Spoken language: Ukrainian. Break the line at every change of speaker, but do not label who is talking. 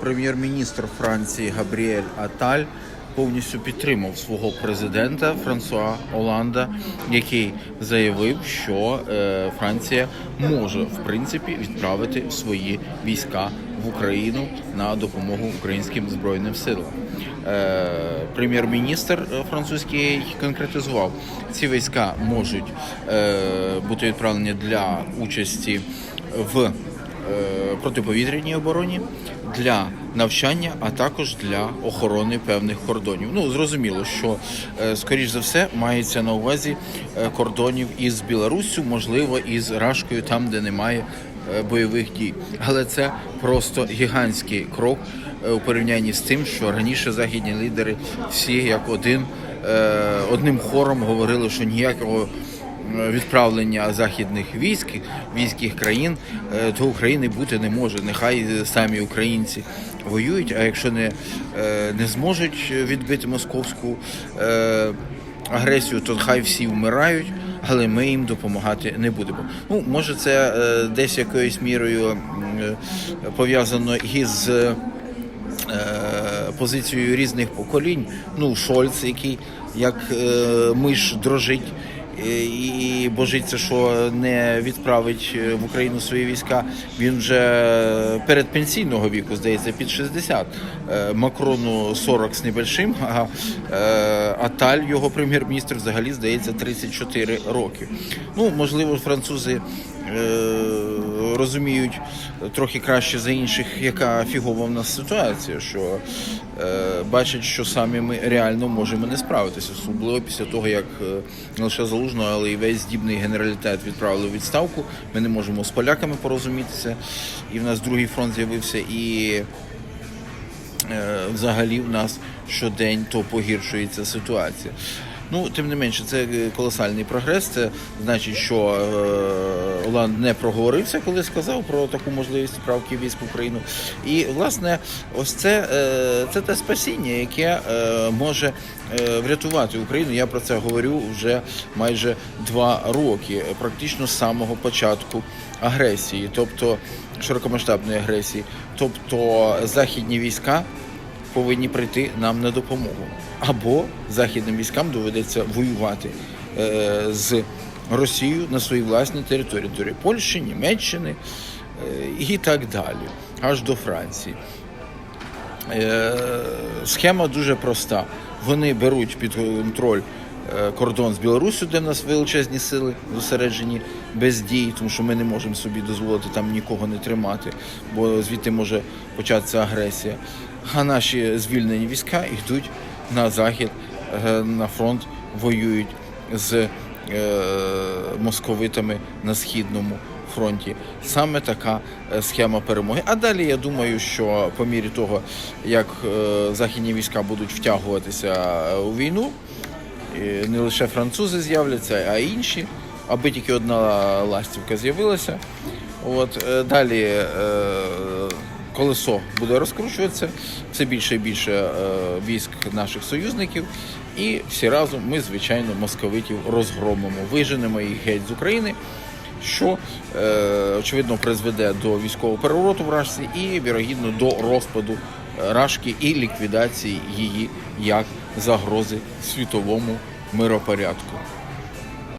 прем'єр-міністр Франції Габріель Аталь повністю підтримав свого президента Франсуа Оланда, який заявив, що е, Франція може в принципі відправити свої війська в Україну на допомогу українським збройним силам. Е, Прем'єр-міністр французький конкретизував, ці війська можуть е, бути відправлені для участі в протиповітряній обороні, для навчання, а також для охорони певних кордонів. Ну зрозуміло, що е, скоріш за все мається на увазі е, кордонів із Білоруссю, можливо, із Рашкою, там де немає е, бойових дій. Але це просто гігантський крок е, у порівнянні з тим, що раніше західні лідери всі як один е, одним хором говорили, що ніякого е, відправлення західних військ, військ їх країн е, до України бути не може. Нехай самі українці воюють, а якщо не, е, не зможуть відбити московську е, агресію, то хай всі вмирають. Але ми їм допомагати не будемо. Ну, може, це десь якоюсь мірою пов'язано із позицією різних поколінь. Ну, Шольц, який як е, миш дрожить і божиться, що не відправить е, в Україну свої війська. Він вже передпенсійного віку, здається, під 60. Е, Макрону 40 з небольшим, а е, Аталь, його прем'єр-міністр, взагалі здається 34 роки. Ну, можливо, французи е, розуміють трохи краще за інших, яка фігова в нас ситуація, що е, бачать, що самі ми реально можемо не справитися, особливо після того, як е, не лише залужно, але й весь здібний генералітет відправили у відставку. Ми не можемо з поляками порозумітися, і в нас другий фронт з'явився і. Е, взагалі в нас щодень то погіршується ситуація. Ну, тим не менше, це е, колосальний прогрес. Це значить, що е, Оланд не проговорився, коли сказав про таку можливість відправки військ в Україну. І власне, ось це, е, це те спасіння, яке може врятувати Україну. Я про це говорю вже майже два роки, практично з самого початку агресії, тобто широкомасштабної агресії. Тобто західні війська повинні прийти нам на допомогу. Або західним військам доведеться воювати е, з Росією на своїй власній території, території Польщі, Німеччини е, і так далі, аж до Франції. Е, схема дуже проста. Вони беруть під контроль е, кордон з Білоруссю, де в нас величезні сили зосереджені без дій, тому що ми не можемо собі дозволити там нікого не тримати, бо звідти може початися агресія. А наші звільнені війська йдуть на захід, е, на фронт, воюють з е, московитами на східному фронті. Саме така е, схема перемоги. А далі я думаю, що по мірі того, як західні війська будуть втягуватися у війну, не лише французи з'являться, а інші, аби тільки одна ластівка з'явилася. От далі колесо буде розкручуватися, все більше і більше е, військ наших союзників. І всі разом ми, звичайно, московитів розгромимо, виженемо їх геть з України, що е, очевидно призведе до військового перевороту в Рашці і, вірогідно, до розпаду е, Рашки і ліквідації її як загрози світовому миропорядку.